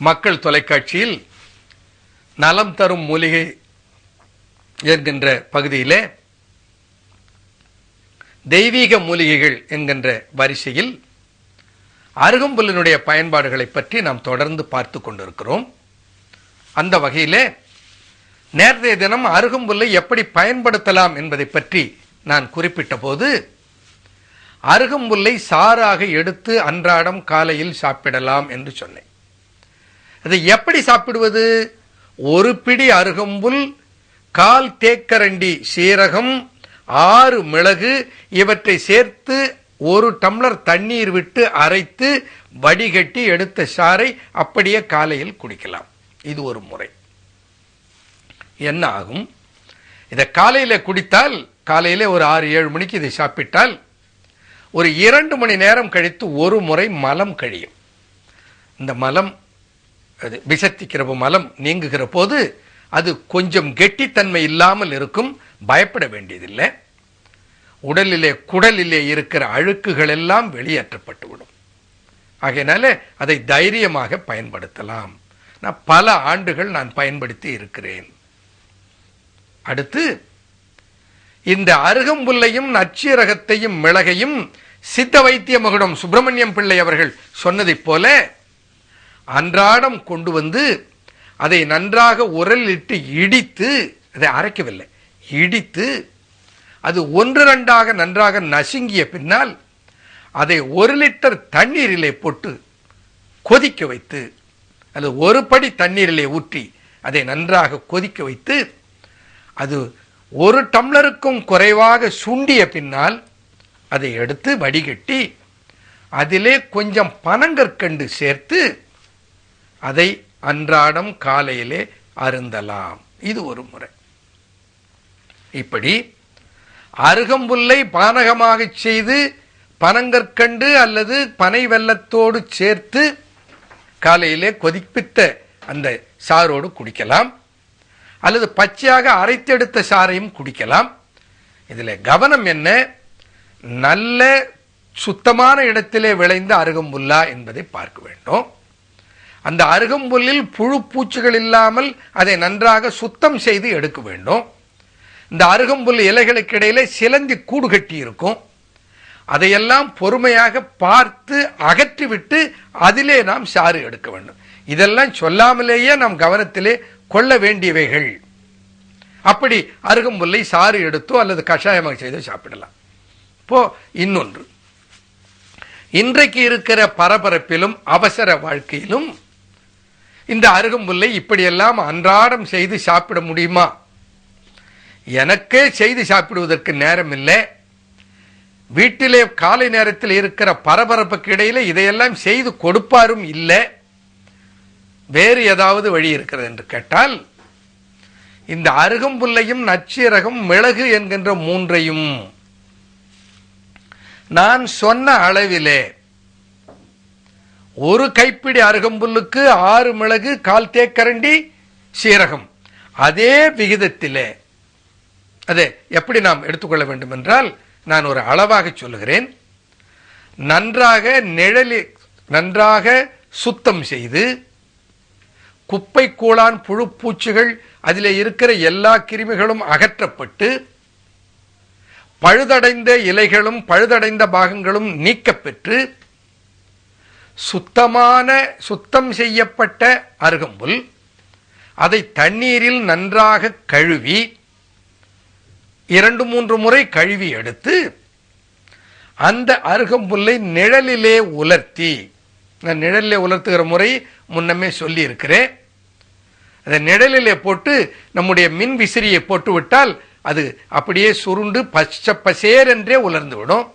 மக்கள் தொலைக்காட்சியில் நலம் தரும் மூலிகை என்கின்ற பகுதியிலே தெய்வீக மூலிகைகள் என்கின்ற வரிசையில் அருகம்புல்லினுடைய பயன்பாடுகளை பற்றி நாம் தொடர்ந்து பார்த்து கொண்டிருக்கிறோம். அந்த வகையிலே நேற்றைய தினம் அருகம்புல்லை எப்படி பயன்படுத்தலாம் என்பதை பற்றி நான் குறிப்பிட்ட போது அருகம்புல்லை சாறாக எடுத்து அன்றாடம் காலையில் சாப்பிடலாம் என்று சொன்னேன். அதை எப்படி சாப்பிடுவது? ஒரு பிடி அருகம்புல் கால் தேக்கரண்டி சீரகம் ஆறு மிளகு இவற்றை சேர்த்து ஒரு டம்ளர் தண்ணீர் விட்டு அரைத்து வடிகட்டி எடுத்த சாறை அப்படியே காலையில் குடிக்கலாம். இது ஒரு முறை. என்ன ஆகும்? இதை காலையில் குடித்தால் காலையில் ஒரு ஆறு ஏழு மணிக்கு இதை சாப்பிட்டால் ஒரு இரண்டு மணி நேரம் கழித்து ஒரு முறை மலம் கழியும். இந்த மலம் அது விசத்திக்கிற மலம் நீங்குகிற போது அது கொஞ்சம் கெட்டித்தன்மை இல்லாமல் இருக்கும். பயப்பட வேண்டியதில்லை. உடலிலே குடலிலே இருக்கிற அழுக்குகள் எல்லாம் வெளியேற்றப்பட்டுவிடும் ஆகையினால அதை தைரியமாக பயன்படுத்தலாம். நான் பல ஆண்டுகள் நான் பயன்படுத்தி இருக்கிறேன். அடுத்து இந்த அருகம்புல்லையும் நச்சீரகத்தையும் மிளகையும் சித்த வைத்திய மகுடம் சுப்பிரமணியம் பிள்ளை அவர்கள் சொன்னதைப் போல அன்றாடம் கொண்டு வந்து அதை நன்றாக உரலிட்டு இடித்து அதை அரைக்கவில்லை. இடித்து அது ஒன்று ரெண்டாக நன்றாக நசுங்கிய பின்னால் அதை ஒரு லிட்டர் தண்ணீரிலே போட்டு கொதிக்க வைத்து அது ஒரு படி தண்ணீரிலே ஊற்றி அதை நன்றாக கொதிக்க வைத்து அது ஒரு டம்ளருக்கும் குறைவாக சுண்டிய பின்னால் அதை எடுத்து வடிகட்டி அதிலே கொஞ்சம் பனங்கற்கண்டு சேர்த்து அதை அன்றாடம் காலையிலே அருந்தலாம். இது ஒரு முறை. இப்படி அருகம்புல்லை பானகமாக செய்து பனங்கற்கண்டு அல்லது பனை வெள்ளத்தோடு சேர்த்து காலையிலே கொதிப்பித்த அந்த சாரோடு குடிக்கலாம். அல்லது பச்சையாக அரைத்தெடுத்த சாறையும் குடிக்கலாம். இதில் கவனம் என்ன? நல்ல சுத்தமான இடத்திலே விளைந்த அருகம்புல்லா என்பதை பார்க்க வேண்டும். அந்த அருகம்புல்லில் புழு பூச்சிகள் இல்லாமல் அதை நன்றாக சுத்தம் செய்து எடுக்க வேண்டும். இந்த அருகம்புல் இலைகளுக்கு இடையிலே சிலந்தி கூடு கட்டி இருக்கும். அதையெல்லாம் பொறுமையாக பார்த்து அகற்றிவிட்டு அதிலே நாம் சாறு எடுக்க வேண்டும். இதெல்லாம் சொல்லாமலேயே நாம் கவனத்திலே கொள்ள வேண்டியவைகள். அப்படி அருகம்புல்லை சாறு எடுத்தோ அல்லது கஷாயமாக செய்தோ சாப்பிடலாம். இப்போ இன்னொன்று. இன்றைக்கு இருக்கிற பரபரப்பிலும் அவசர வாழ்க்கையிலும் இந்த அருகம்புல்லை இப்படியெல்லாம் அன்றாடம் செய்து சாப்பிட முடியுமா? எனக்கே செய்து சாப்பிடுவதற்கு நேரம் இல்லை வீட்டிலே காலை நேரத்தில் இருக்கிற பரபரப்புக்கு இடையில இதையெல்லாம் செய்து கொடுப்பாரும் இல்லை. வேறு ஏதாவது வழி இருக்கிறது என்று கேட்டால் இந்த அருகம்புல்லையும் நச்சீரகம் மிளகு என்கின்ற மூன்றையும் நான் சொன்ன அளவிலே ஒரு கைப்பிடி அருகம்புல்லுக்கு ஆறு மிளகு கால் தேக்கரண்டி சீரகம். அதே விகிதத்திலே அதே எப்படி நாம் எடுத்துக்கொள்ள வேண்டும் என்றால் நான் ஒரு அளவாக சொல்லுகிறேன். நன்றாக நிழலி நன்றாக சுத்தம் செய்து குப்பை கூழான் புழு பூச்சிகள் அதில் இருக்கிற எல்லா கிருமிகளும் அகற்றப்பட்டு பழுதடைந்த இலைகளும் பழுதடைந்த பாகங்களும் நீக்கப்பெற்று சுத்தமான சுத்தம் செய்யப்பட்ட அருகம்புல் அதை தண்ணீரில் நன்றாக கழுவி இரண்டு மூன்று முறை கழுவி எடுத்து அந்த அருகம்புல்லை நிழலிலே உலர்த்தி நான் நிழலிலே உலர்த்துகிற முறை முன்னமே சொல்லி இருக்கிறேன் அதை நிழலிலே போட்டு நம்முடைய மின் விசிறியை போட்டு விட்டால் அது அப்படியே சுருண்டு பச்சை பசேர் என்றே உலர்ந்து விடும்.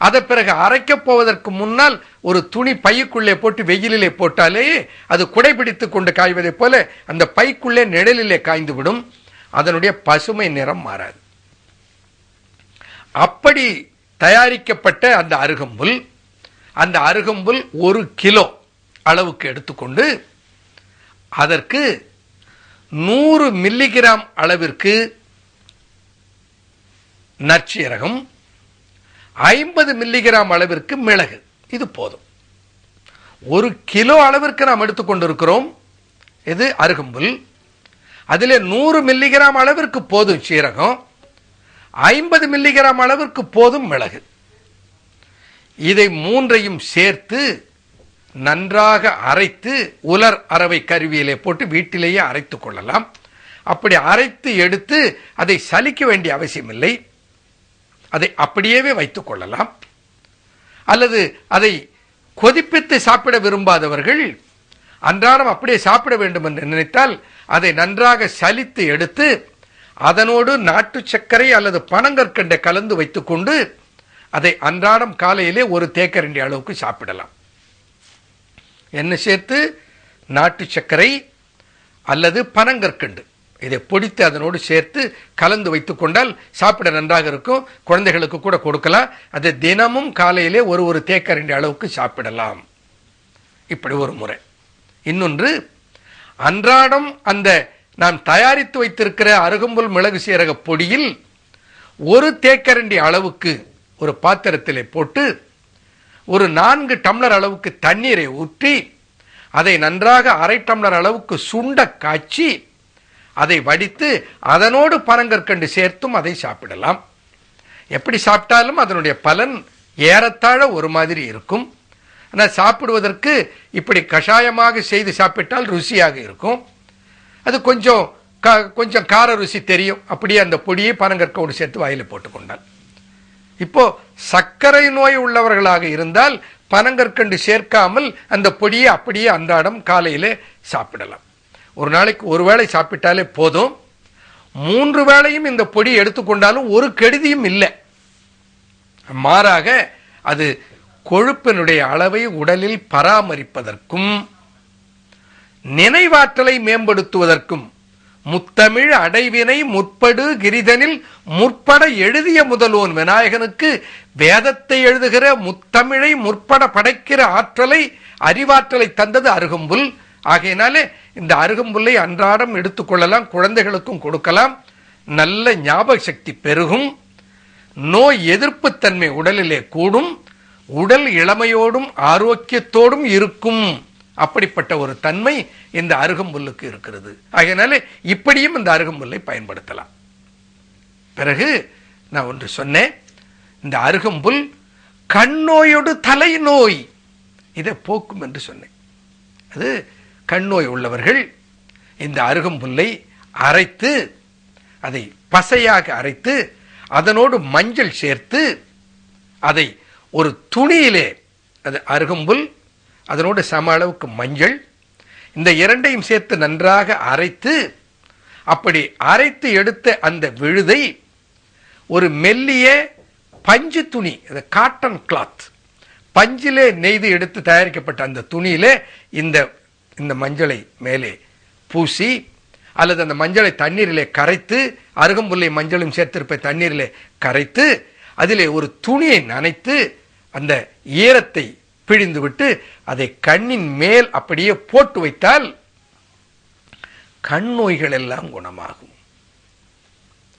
அதை பிறகு அரைக்கப் போவதற்கு முன்னால் ஒரு துணி பைக்குள்ளே போட்டு வெயிலிலே போட்டாலே அது குடைபிடித்து கொண்டு காய்வதைப் போல அந்த பைக்குள்ளே நிழலிலே காய்ந்து விடும் அதனுடைய பசுமை நிறம் மாறாது. அப்படி தயாரிக்கப்பட்ட அந்த அருகம்புல் அந்த அருகம்புல் ஒரு கிலோ அளவுக்கு எடுத்துக்கொண்டு அதற்கு நூறு மில்லிகிராம் அளவிற்கு நற்சீரகம் ஐம்பது மில்லிகிராம் அளவிற்கு மிளகு. இது போதும். ஒரு கிலோ அளவிற்கு நாம் எடுத்துக்கொண்டிருக்கிறோம் இது அருகம்புல். அதிலே நூறு மில்லிகிராம் அளவிற்கு போதும் சீரகம். ஐம்பது மில்லிகிராம் அளவிற்கு போதும் மிளகு. இதை மூன்றையும் சேர்த்து நன்றாக அரைத்து உலர் அரவை கருவியிலே போட்டு வீட்டிலேயே அரைத்துக் கொள்ளலாம். அப்படி அரைத்து எடுத்து அதை சலிக்க வேண்டிய அவசியமில்லை. அதை அப்படியேவே வைத்துக் கொள்ளலாம். அல்லது அதை கொதிப்பித்து சாப்பிட விரும்பாதவர்கள் அன்றாடம் அப்படியே சாப்பிட வேண்டும் என்று நினைத்தால் அதை நன்றாக சலித்து எடுத்து அதனோடு நாட்டு சர்க்கரை அல்லது பனங்கற்கண்டை கலந்து வைத்துக்கொண்டு அதை அன்றாடம் காலையிலே ஒரு தேக்கரண்டி அளவுக்கு சாப்பிடலாம். என்ன சேர்த்து நாட்டு சர்க்கரை அல்லது பனங்கற்கண்டு இதை பொடித்து அதனோடு சேர்த்து கலந்து வைத்து கொண்டால் சாப்பிட நன்றாக இருக்கும். குழந்தைகளுக்கு கூட கொடுக்கலாம். அதை தினமும் காலையிலே ஒரு ஒரு தேக்கரண்டி அளவுக்கு சாப்பிடலாம். இப்படி ஒரு முறை. இன்னொன்று அன்றாடம் அந்த நாம் தயாரித்து வைத்திருக்கிற அருகம்புல் மிளகு சீரக பொடியில் ஒரு தேக்கரண்டி அளவுக்கு ஒரு பாத்திரத்திலே போட்டு ஒரு நான்கு டம்ளர் அளவுக்கு தண்ணீரை ஊற்றி அதை நன்றாக அரை டம்ளர் அளவுக்கு சுண்ட காய்ச்சி அதை வடித்து அதனோடு பனங்கற்கண்டு சேர்த்தும் அதை சாப்பிடலாம். எப்படி சாப்பிட்டாலும் அதனுடைய பலன் ஏறத்தாழ ஒரு மாதிரி இருக்கும். ஆனால் சாப்பிடுவதற்கு இப்படி கஷாயமாக செய்து சாப்பிட்டால் ருசியாக இருக்கும். அது கொஞ்சம் க கொஞ்சம் கார ருசி தெரியும். அப்படியே அந்த பொடியை பனங்கற்கோடு சேர்த்து வாயில் போட்டுக்கொண்டால் இப்போ சர்க்கரை நோய் உள்ளவர்களாக இருந்தால் பனங்கற்கண்டு சேர்க்காமல் அந்த பொடியை அப்படியே அன்றாடம் காலையிலே சாப்பிடலாம். ஒரு நாளைக்கு ஒரு வேளை சாப்பிட்டாலே போதும். மூன்று வேளையும் இந்த பொடி எடுத்துக்கொண்டாலும் ஒரு கெடுதியும் இல்லை. மாறாக அது கொழுப்பினுடைய அளவை உடலில் பராமரிப்பதற்கும் நினைவாற்றலை மேம்படுத்துவதற்கும் முத்தமிழ் அடைவினை முற்படு கிரிதனில் முற்பட எழுதிய முதல்வன் விநாயகனுக்கு வேதத்தை எழுதுகிற முத்தமிழை முற்பட படைக்கிற ஆற்றலை அறிவாற்றலை தந்தது அருகம்புல் ஆகையினாலே இந்த அருகம்புல்லை அன்றாடம் எடுத்துக்கொள்ளலாம் குழந்தைகளுக்கும் கொடுக்கலாம். நல்ல ஞாபக சக்தி பெருகும். நோய் எதிர்ப்புத்தன்மை உடலிலே கூடும். உடல் இளமையோடும் ஆரோக்கியத்தோடும் இருக்கும். அப்படிப்பட்ட ஒரு தன்மை இந்த அருகம்புல்லுக்கு இருக்கிறது. ஆகையினால இப்படியும் இந்த அருகம்புல்லை பயன்படுத்தலாம். பிறகு நான் ஒன்று சொன்னேன். இந்த அருகம்புல் கண்ணோயோடு தலைநோய். இதை போக்கும் என்று சொன்னேன். அது கண்ணோய் உள்ளவர்கள் இந்த அருகம்புல்லை அரைத்து அதை பசையாக அரைத்து அதனோடு மஞ்சள் சேர்த்து அதை ஒரு துணியிலே அது அருகம்புல் அதனோடு சம அளவுக்கு மஞ்சள் இந்த இரண்டையும் சேர்த்து நன்றாக அரைத்து அப்படி அரைத்து எடுத்த அந்த விழுதை ஒரு மெல்லிய பஞ்சு துணி காட்டன் கிளாத் பஞ்சிலே நெய்து எடுத்து தயாரிக்கப்பட்ட அந்த துணியிலே இந்த இந்த மஞ்சளை மேலே பூசி அல்லது அந்த மஞ்சளை தண்ணீரிலே கரைத்து அருகம்புல்லை மஞ்சளும் சேர்த்திருப்ப தண்ணீரிலே கரைத்து அதிலே ஒரு துணியை நனைத்து அந்த ஈரத்தை பிழிந்துவிட்டு அதை கண்ணின் மேல் அப்படியே போட்டு வைத்தால் கண் நோய்கள் எல்லாம் குணமாகும்.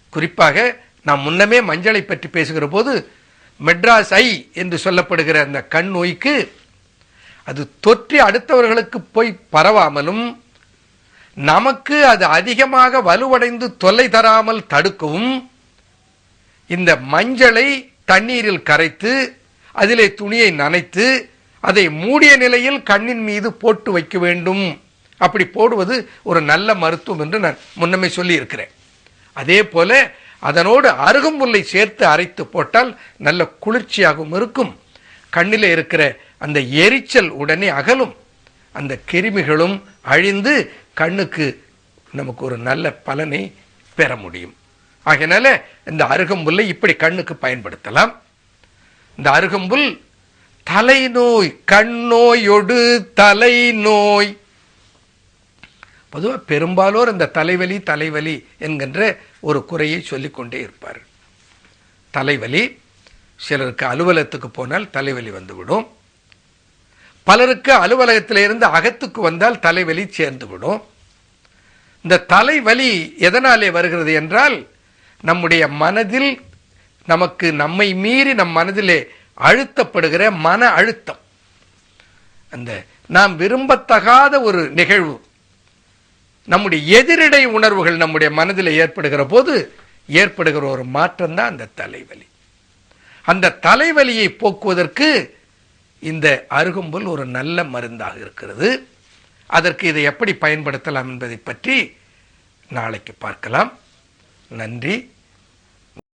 குறிப்பாக நாம் முன்னமே மஞ்சளை பற்றி பேசுகிற போது மெட்ராஸ் ஐ என்று சொல்லப்படுகிற அந்த கண் நோய்க்கு அது தொற்றி அடுத்தவர்களுக்கு போய் பரவாமலும் நமக்கு அது அதிகமாக வலுவடைந்து தொல்லை தராமல் தடுக்கவும் இந்த மஞ்சளை தண்ணீரில் கரைத்து அதிலே துணியை நனைத்து அதை மூடிய நிலையில் கண்ணின் மீது போட்டு வைக்க வேண்டும். அப்படி போடுவது ஒரு நல்ல மருத்துவம் என்று நான் முன்னமே சொல்லி இருக்கிறேன் அதே போல அதனோடு அருகம்புல்லை சேர்த்து அரைத்து போட்டால் நல்ல குளிர்ச்சியாகவும் இருக்கும். கண்ணில் இருக்கிற அந்த எரிச்சல் உடனே அகலும். அந்த கிருமிகளும் அழிந்து கண்ணுக்கு நமக்கு ஒரு நல்ல பலனை பெற முடியும். ஆகையினால இந்த அருகம்புல்லை இப்படி கண்ணுக்கு பயன்படுத்தலாம். இந்த அருகம்புல் தலைநோய் கண்ணோயொடு தலைநோய். பொதுவாக பெரும்பாலோர் இந்த தலைவலி தலைவலி என்கின்ற ஒரு குறையை சொல்லிக்கொண்டே இருப்பார் தலைவலி சிலருக்கு அலுவலகத்துக்கு போனால் தலைவலி வந்துவிடும். பலருக்கு அலுவலகத்திலிருந்து அகத்துக்கு வந்தால் தலைவலி சேர்ந்து விடும் இந்த தலைவலி எதனாலே வருகிறது என்றால் நம்முடைய மனதில் நமக்கு நம்மை மீறி நம் மனதிலே அழுத்தப்படுகிற மன அழுத்தம். அந்த நாம் விரும்பத்தகாத ஒரு நிகழ்வு. நம்முடைய எதிரிடை உணர்வுகள் நம்முடைய மனதில் ஏற்படுகிற போது ஏற்படுகிற ஒரு மாற்றம் தான் அந்த தலைவலி. அந்த தலைவலியை போக்குவதற்கு இந்த அருகம்புல் ஒரு நல்ல மருந்தாக இருக்கிறது. அதற்கு இதை எப்படி பயன்படுத்தலாம் என்பதை பற்றி நாளைக்கு பார்க்கலாம். நன்றி.